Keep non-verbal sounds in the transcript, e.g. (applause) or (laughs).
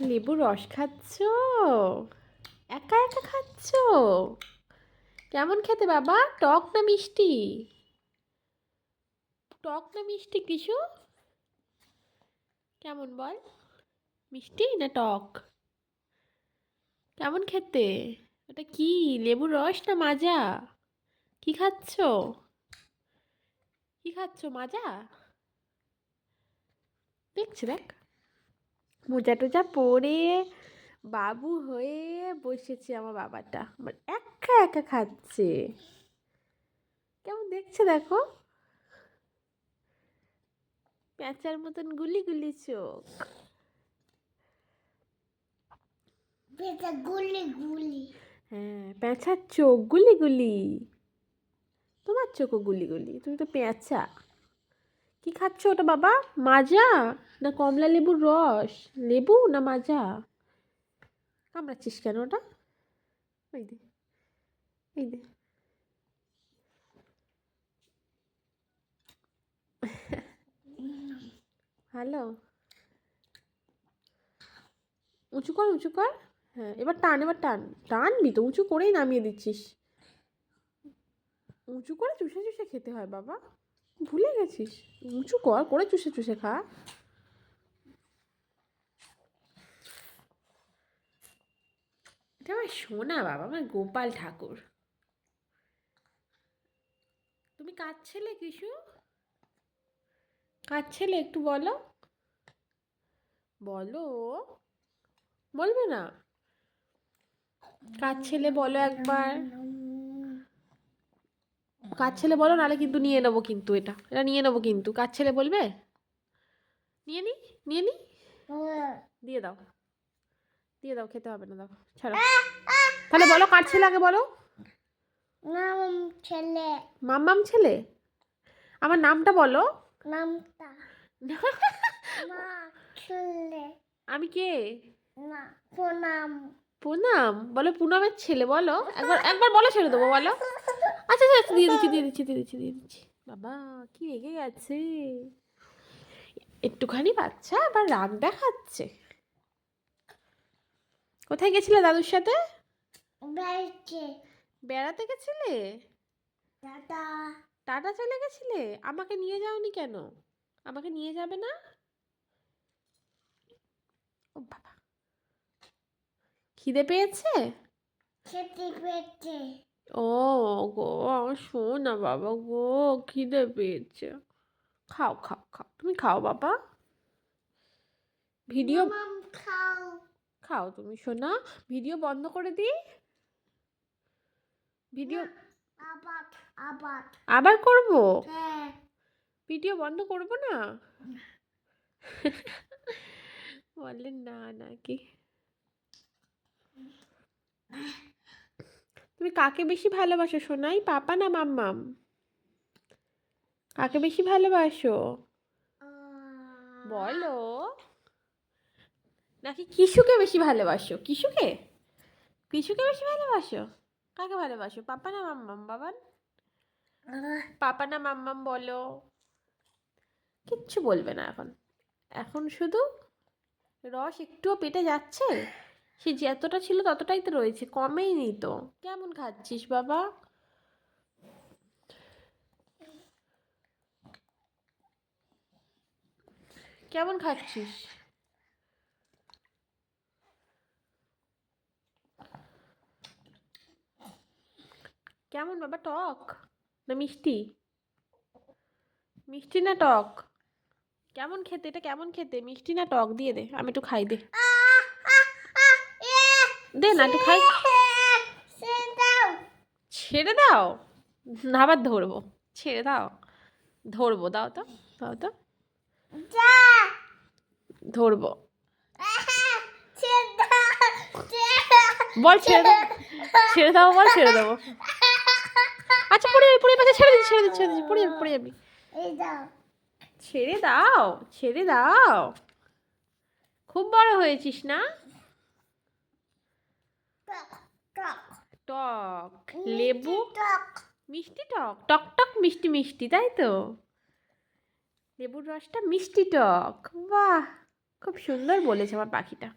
লেবু রস খাচ্ছ? একা একা খাচ্ছ? কেমন খেতে বাবা? টক না মিষ্টি? টক না মিষ্টি কিছু? কেমন বল? মিষ্টি না টক? কেমন খেতে? ওটা কি, লেবুর রস না মাজা? কি খাচ্ছ? কি খাচ্ছ মাজা? দেখছি, দেখ। মোজা টোজা পরে বাবু হয়ে বসেছে আমার বাবাটা। আমার একা একা খাচ্ছে। কেমন দেখছে দেখো? প্যাঁচার মতন গুলি গুলি চোখ। গুলি গুলি। হ্যাঁ প্যাঁচার চোখ গুলি গুলি। তোমার চোখও গুলি গুলি তুমি তো পেঁচা কি খাচ্ছ ওটা বাবা? মাজা? না কমলা লেবুর রস? লেবু না মাজা? কামড়াচ্ছিস কেন ওটা? ওই দে, এই দে। হ্যালো? উঁচু কর উঁচু কর। হ্যাঁ এবার টান এবার টান। টানবি তো, উঁচু করেই নামিয়ে দিচ্ছিস। উঁচু করে চুষে চুষে খেতে হয় বাবা। ভুলে গেছিস? উঁচু কর, করে চুষে চুষে খা। এটা আমার সোনা বাবা, আমার গোপাল ঠাকুর। তুমি কার ছেলে কিশু? কার ছেলে একটু বলো। বলো? বলবে না। কার ছেলে বলো একবার। কার ছেলে বলো নাহলে কিন্তু নিয়ে নেব কিন্তু এটা। এটা নিয়ে নেব কিন্তু। কার ছেলে বলবে? নিয়ে নি নিয়ে নি। দিয়ে দাও। দিয়ে দাও খেতে হবে না দাও। ছাড়ো। তাহলে বলো কার ছেলে আগে বলো? নাম ছেলে। মাম্মাম ছেলে? আমার নামটা বলো। নামটা। (laughs) মা ছেলে। আমি কে? না প্রণাম। পুনাম বলো পুনামের ছেলে বলো। (laughs) একবার একবার বলো ছেড়ে দেবো বলো। আচ্ছা আচ্ছা আচ্ছা, দিয়ে দিচ্ছি দিয়ে দিচ্ছি দিয়ে দিচ্ছি দিয়ে দিচ্ছি। বাবা কি রেগে গেছে? একটুখানি বাচ্চা আবার রাগ দেখাচ্ছে। কোথায় গেছিলে দাদুর সাথে? বেড়াতে। গেছিলে? টাটা চলে গেছিলে? আমাকে নিয়ে যাওনি কেন? আমাকে নিয়ে যাবে না? ও বাবা। খিদে পেয়েছে? খেতে পেয়েছে। ও গো আমার শোনা বাবা গো খিদে পেয়েছে। খাও খাও খাও। তুমি খাও বাবা। ভিডিও খাও। খাও তুমি শোনা। ভিডিও বন্ধ করে দিই। ভিডিও আবার করব? হ্যাঁ। ভিডিও বন্ধ করব না? বললেন না নাকি? তুমি কাকে বেশি ভালোবাসো, সোনাই পাপা না মাম্মাম? কাকে বেশি ভালোবাসো? বলো। নাকি কিশুকে বেশি ভালোবাসো? কিশুকে? কিশুকে বেশি ভালোবাসো? কাকে ভালোবাসো, পাপা না মাম্মাম, বাবান? পাপা না মাম্মাম বলো। কিচ্ছু বলবে না এখন। এখন শুধু রস একটুও পেটে যাচ্ছে? সে যতটা ছিল ততটাই তো রয়েছে, কমেই নি তো কেমন খাচ্ছিস বাবা? কেমন খাচ্ছিস? কেমন বাবা, টক না মিষ্টি? মিষ্টি না টক? কেমন খেতে, এটা কেমন খেতে? মিষ্টি না টক? দিয়ে দে, আমি একটু খাই দে। দে না একটু খাই। ছেড়ে দাও। আবার ধরবো। ছেড়ে দাও। ধরবো, দাও তো দাও তো। ধরবো। বল, ছেড়ে দাও। ছেড়ে দাও, বল, ছেড়ে দেবো আচ্ছা পড়ে যাবি পড়ে যাবি ছেড়ে দিচ্ছি ছেড়ে দিচ্ছি ছেড়ে দিচ্ছি। পড়ে যাবি ছেড়ে দাও ছেড়ে দাও। খুব বড় হয়েছিস না? টক। লেবু? মিষ্টি টক? টক টক মিষ্টি মিষ্টি তাই তো? লেবুর রসটা মিষ্টি টক। বাহ! খুব সুন্দর বলেছে আমার পাখিটা।